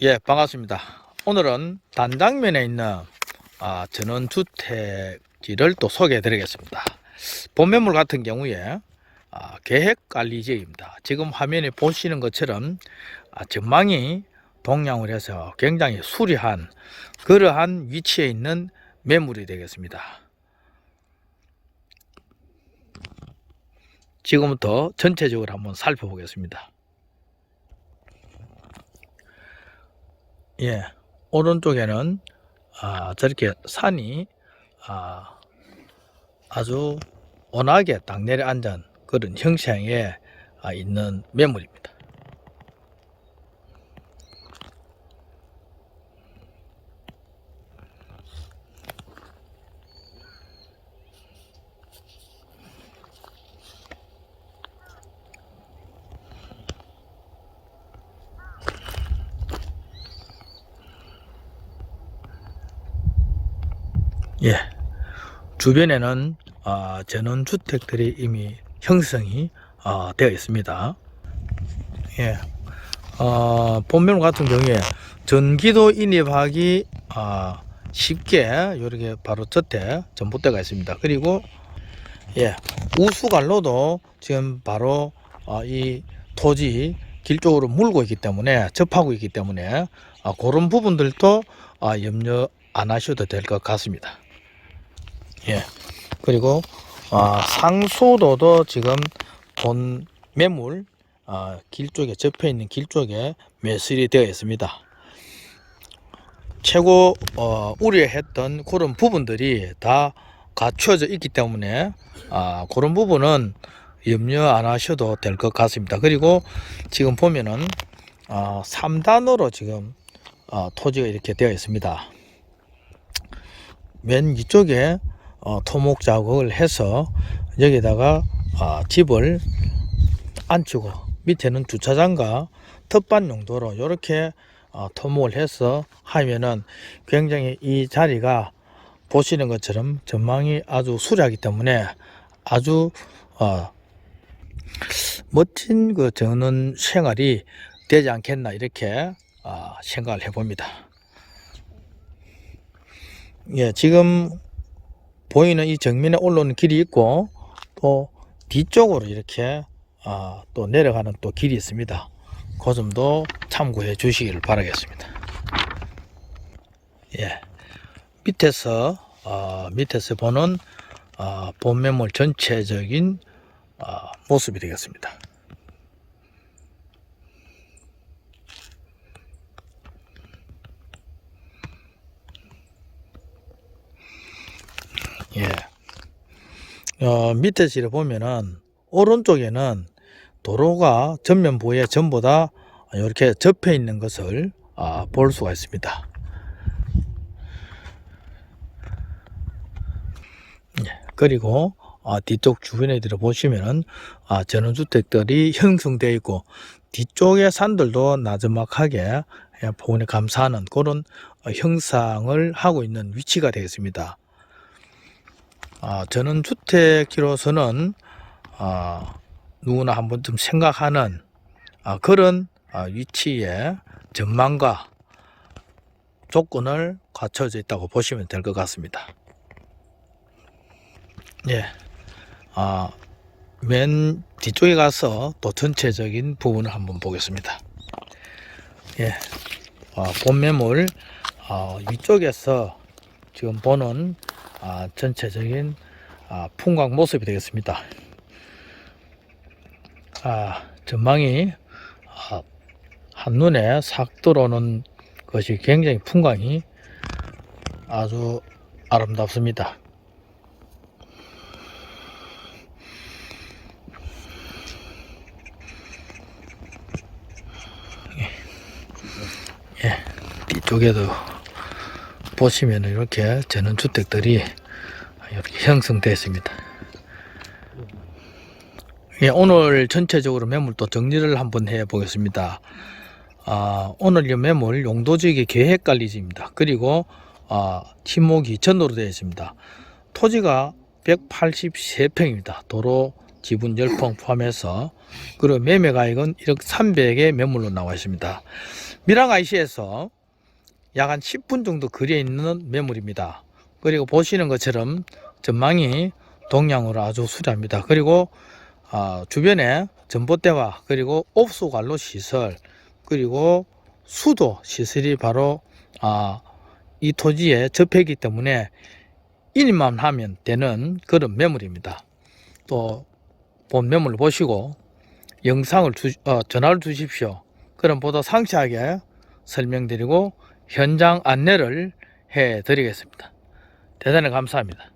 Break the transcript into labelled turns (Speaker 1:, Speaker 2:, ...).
Speaker 1: 예, 반갑습니다. 오늘은 단장면에 있는 아, 전원주택지를 또 소개해 드리겠습니다. 본매물 같은 경우에 아, 계획관리지역입니다. 지금 화면에 보시는 것처럼 아, 전망이 동양을 해서 굉장히 수려한 그러한 위치에 있는 매물이 되겠습니다. 지금부터 전체적으로 한번 살펴보겠습니다. 예, 오른쪽에는 아, 저렇게 산이 아, 아주 원하게 딱 내려앉은 그런 형상에 아, 있는 매물입니다. 예, 주변에는 아, 전원주택들이 이미 형성이 아, 되어 있습니다. 예, 어, 본면 같은 경우에 전기도 인입하기 아, 쉽게 이렇게 바로 저태 전봇대가 있습니다. 그리고 예, 우수관로도 지금 바로 아, 이 토지 길 쪽으로 물고 있기 때문에 접하고 있기 때문에 아, 그런 부분들도 아, 염려 안 하셔도 될 것 같습니다. 예. 그리고 아, 상수도도 지금 본 매물 아, 길 쪽에 접해 있는 길 쪽에 매설이 되어 있습니다. 최고 어, 우려했던 그런 부분들이 다 갖춰져 있기 때문에 아, 그런 부분은 염려 안 하셔도 될 것 같습니다. 그리고 지금 보면은 아, 3단으로 지금 어, 토지가 이렇게 되어 있습니다. 맨 이쪽에 어, 토목 작업을 해서 여기다가 아, 집을 안치고 밑에는 주차장과 텃밭 용도로 이렇게 어, 토목을 해서 하면은 굉장히 이 자리가 보시는 것처럼 전망이 아주 수려하기 때문에 아주 어, 멋진 그 전원 생활이 되지 않겠나 이렇게 아, 생각을 해봅니다. 예, 지금 보이는 이 정면에 올라오는 길이 있고 또 뒤쪽으로 이렇게 아, 또 내려가는 또 길이 있습니다. 그 점도 참고해 주시기를 바라겠습니다. 예, 밑에서 어, 밑에서 보는 어, 본매물 전체적인 어, 모습이 되겠습니다. 예. 어, 밑에 지를 보면은 오른쪽에는 도로가 전면 부에 전부 다 이렇게 접해 있는 것을 아, 볼 수가 있습니다. 예, 그리고 아, 뒤쪽 주변에 들어 보시면은 아, 전원주택들이 형성되어 있고 뒤쪽의 산들도 나지막하게 예, 보온에 감사하는 그런 어, 형상을 하고 있는 위치가 되겠습니다. 아, 저는 주택지로서는 아, 누구나 한 번쯤 생각하는 아, 그런 아, 위치에 전망과 조건을 갖춰져 있다고 보시면 될 것 같습니다. 예. 아, 맨 뒤쪽에 가서 또 전체적인 부분을 한번 보겠습니다. 예. 아, 본매물 아, 위쪽에서 지금 보는 아, 전체적인 아, 풍광 모습이 되겠습니다. 아, 전망이 아, 한눈에 싹 들어오는 것이 굉장히 풍광이 아주 아름답습니다. 예, 뒤쪽에도 보시면 이렇게 전원주택들이 형성되어 있습니다. 예, 오늘 전체적으로 매물도 정리를 한번 해 보겠습니다. 아, 오늘 이 매물 용도지역의 계획관리지입니다. 그리고 아, 침목이 전도로 되어 있습니다. 토지가 183평입니다. 도로 지분 10평 포함해서 그리고 매매 가액은 1억 300의 매물로 나와 있습니다. 미랑 IC에서 약 한 10분 정도 거리에 있는 매물입니다. 그리고 보시는 것처럼 전망이 동양으로 아주 수려합니다. 그리고 아, 주변에 전봇대와 그리고 옵소 관로 시설 그리고 수도 시설이 바로 아, 이 토지에 접해있기 때문에 인입만 하면 되는 그런 매물입니다. 또 본 매물 보시고 영상을 주, 어, 전화를 주십시오. 그럼 보다 상세하게 설명드리고 현장 안내를 해 드리겠습니다. 대단히 감사합니다.